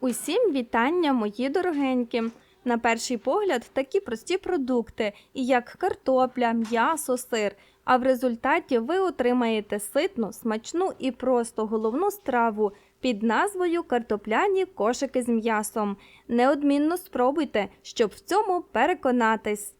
Усім вітання, мої дорогенькі. На перший погляд такі прості продукти, як картопля, м'ясо, сир. А в результаті ви отримаєте ситну, смачну і просто головну страву під назвою картопляні кошики з м'ясом. Неодмінно спробуйте, щоб в цьому переконатись.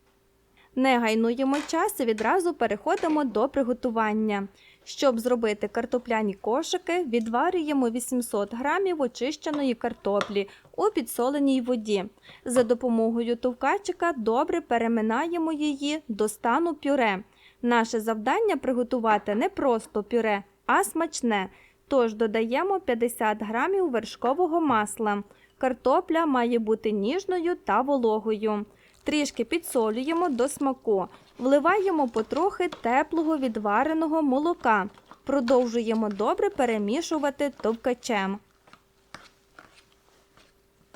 Не гайнуємо час і відразу переходимо до приготування. Щоб зробити картопляні кошики, відварюємо 800 грамів очищеної картоплі у підсоленій воді. За допомогою товкачика добре переминаємо її до стану пюре. Наше завдання приготувати не просто пюре, а смачне. Тож додаємо 50 грамів вершкового масла. Картопля має бути ніжною та вологою. Трішки підсолюємо до смаку. Вливаємо потрохи теплого відвареного молока. Продовжуємо добре перемішувати товкачем.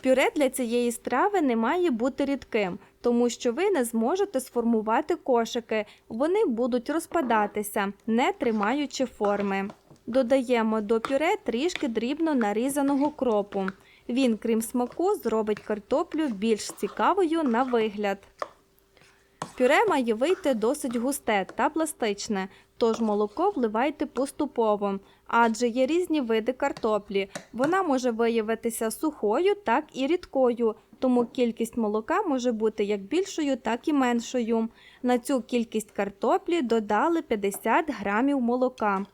Пюре для цієї страви не має бути рідким, тому що ви не зможете сформувати кошики, вони будуть розпадатися, не тримаючи форми. Додаємо до пюре трішки дрібно нарізаного кропу. Він, крім смаку, зробить картоплю більш цікавою на вигляд. Пюре має вийти досить густе та пластичне, тож молоко вливайте поступово, адже є різні види картоплі. Вона може виявитися сухою, так і рідкою, тому кількість молока може бути як більшою, так і меншою. На цю кількість картоплі додали 50 грамів молока.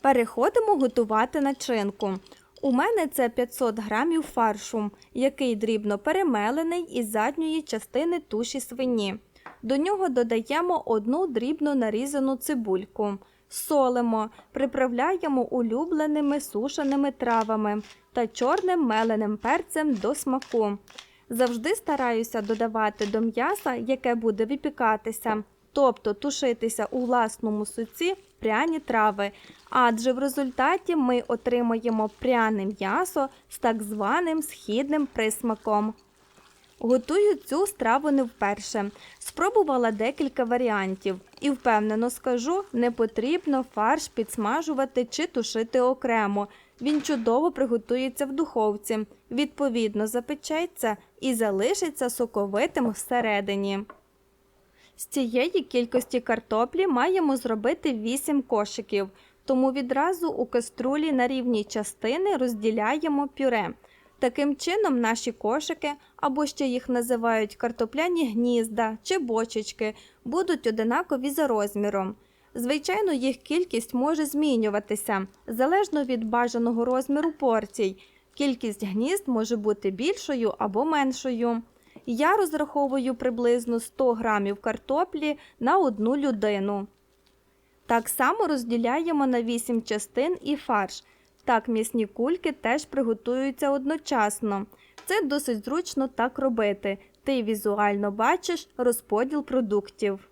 Переходимо готувати начинку. У мене це 500 грамів фаршу, який дрібно перемелений із задньої частини туші свині. До нього додаємо одну дрібно нарізану цибульку, солимо, приправляємо улюбленими сушеними травами та чорним меленим перцем до смаку. Завжди стараюся додавати до м'яса, яке буде випікатися, тобто тушитися у власному суці пряні трави, адже в результаті ми отримаємо пряне м'ясо з так званим східним присмаком. Готую цю страву не вперше. Спробувала декілька варіантів і впевнено скажу, не потрібно фарш підсмажувати чи тушити окремо. Він чудово приготується в духовці, відповідно запечеться і залишиться соковитим всередині. З цієї кількості картоплі маємо зробити 8 кошиків, тому відразу у каструлі на рівні частини розділяємо пюре. Таким чином, наші кошики, або ще їх називають картопляні гнізда чи бочечки, будуть одинакові за розміром. Звичайно, їх кількість може змінюватися залежно від бажаного розміру порцій. Кількість гнізд може бути більшою або меншою. Я розраховую приблизно 100 грамів картоплі на одну людину. Так само розділяємо на 8 частин і фарш. Так м'ясні кульки теж приготуються одночасно. Це досить зручно так робити. Ти візуально бачиш розподіл продуктів.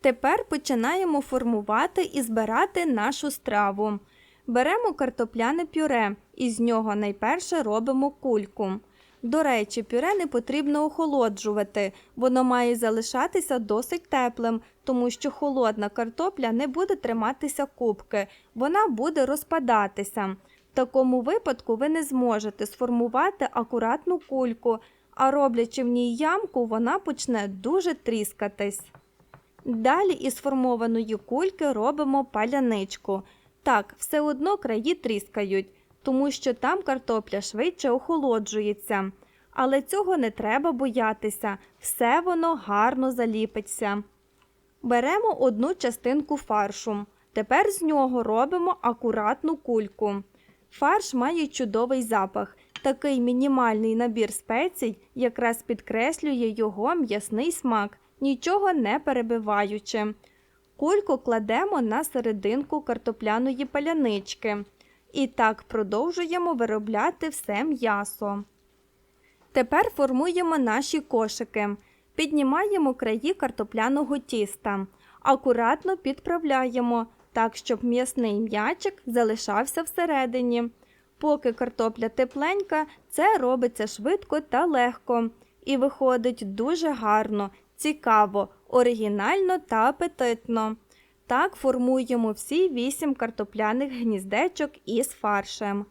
Тепер починаємо формувати і збирати нашу страву. Беремо картопляне пюре і з нього найперше робимо кульку. До речі, пюре не потрібно охолоджувати, воно має залишатися досить теплим, тому що холодна картопля не буде триматися кубки, вона буде розпадатися. В такому випадку ви не зможете сформувати акуратну кульку, а роблячи в ній ямку, вона почне дуже тріскатись. Далі із сформованої кульки робимо паляничку. Так, все одно краї тріскають тому що там картопля швидше охолоджується. Але цього не треба боятися, все воно гарно заліпиться. Беремо одну частинку фаршу. Тепер з нього робимо акуратну кульку. Фарш має чудовий запах. Такий мінімальний набір спецій якраз підкреслює його м'ясний смак, нічого не перебиваючи. Кульку кладемо на серединку картопляної палянички. І так продовжуємо виробляти все м'ясо. Тепер формуємо наші кошики. Піднімаємо краї картопляного тіста. Акуратно підправляємо, так, щоб м'ясний м'ячик залишався всередині. Поки картопля тепленька, це робиться швидко та легко. І виходить дуже гарно, цікаво, оригінально та апетитно. Так формуємо всі вісім картопляних гніздечок із фаршем.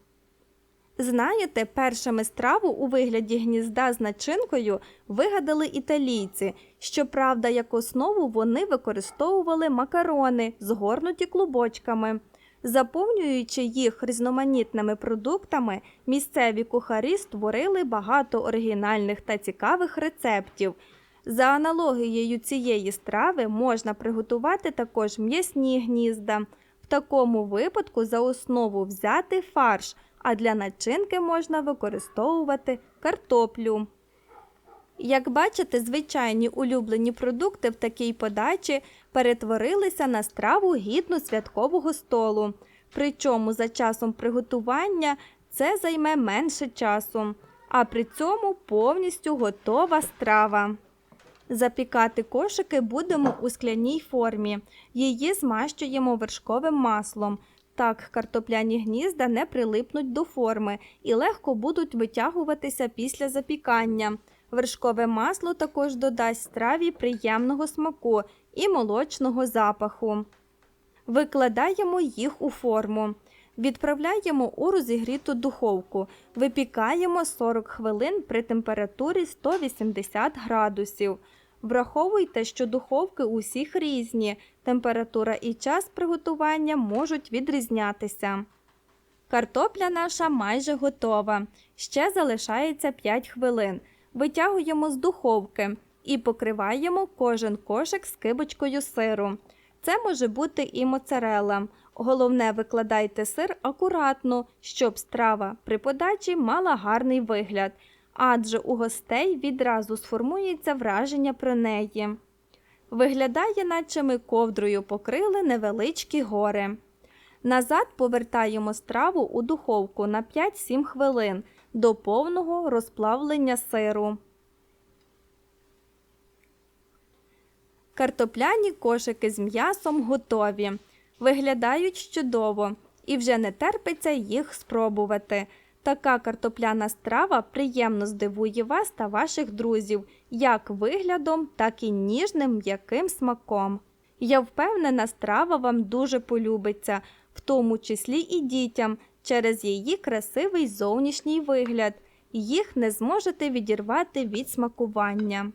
Знаєте, першими страву у вигляді гнізда з начинкою вигадали італійці. Щоправда, як основу вони використовували макарони, згорнуті клубочками. Заповнюючи їх різноманітними продуктами, місцеві кухарі створили багато оригінальних та цікавих рецептів. За аналогією цієї страви можна приготувати також м'ясні гнізда. В такому випадку за основу взяти фарш, а для начинки можна використовувати картоплю. Як бачите, звичайні улюблені продукти в такій подачі перетворилися на страву гідну святкового столу. Причому за часом приготування це займе менше часу, а при цьому повністю готова страва. Запікати кошики будемо у скляній формі. Її змащуємо вершковим маслом. Так картопляні гнізда не прилипнуть до форми і легко будуть витягуватися після запікання. Вершкове масло також додасть страві приємного смаку і молочного запаху. Викладаємо їх у форму. Відправляємо у розігріту духовку. Випікаємо 40 хвилин при температурі 180 градусів. Враховуйте, що духовки усіх різні, температура і час приготування можуть відрізнятися. Картопля наша майже готова. Ще залишається 5 хвилин. Витягуємо з духовки і покриваємо кожен кошик скибочкою сиру. Це може бути і моцарелла. Головне, викладайте сир акуратно, щоб страва при подачі мала гарний вигляд, адже у гостей відразу сформується враження про неї. Виглядає, наче ми ковдрою покрили невеличкі гори. Назад повертаємо страву у духовку на 5-7 хвилин до повного розплавлення сиру. Картопляні кошики з м'ясом готові. Виглядають чудово і вже не терпиться їх спробувати. Така картопляна страва приємно здивує вас та ваших друзів як виглядом, так і ніжним м'яким смаком. Я впевнена, страва вам дуже полюбиться, в тому числі і дітям, через її красивий зовнішній вигляд. Їх не зможете відірвати від смакування.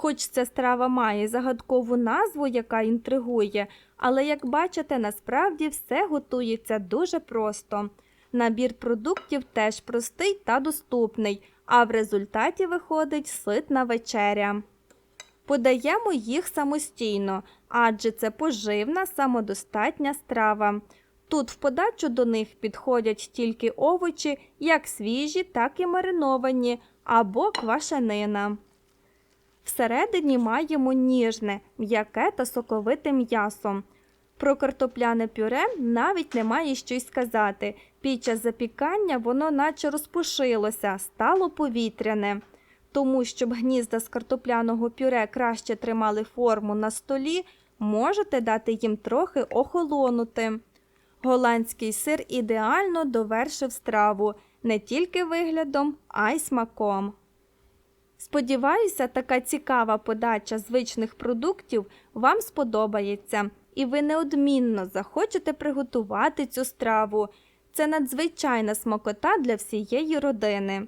Хоч ця страва має загадкову назву, яка інтригує, але, як бачите, насправді все готується дуже просто. Набір продуктів теж простий та доступний, а в результаті виходить ситна вечеря. Подаємо їх самостійно, адже це поживна самодостатня страва. Тут в подачу до них підходять тільки овочі, як свіжі, так і мариновані або квашенина. Всередині маємо ніжне, м'яке та соковите м'ясо. Про картопляне пюре навіть немає що й сказати. Під час запікання воно наче розпушилося, стало повітряне. Тому, щоб гнізда з картопляного пюре краще тримали форму на столі, можете дати їм трохи охолонути. Голландський сир ідеально довершив страву не тільки виглядом, а й смаком. Сподіваюся, така цікава подача звичних продуктів вам сподобається, і ви неодмінно захочете приготувати цю страву. Це надзвичайна смакота для всієї родини.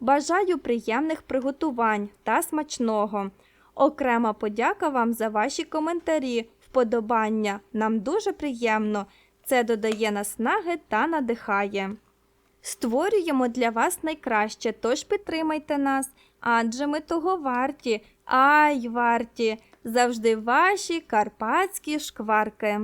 Бажаю приємних приготувань та смачного. Окрема подяка вам за ваші коментарі, вподобання. Нам дуже приємно. Це додає наснаги та надихає. Створюємо для вас найкраще, тож підтримайте нас, адже ми того варті, ай варті, завжди ваші карпатські шкварки.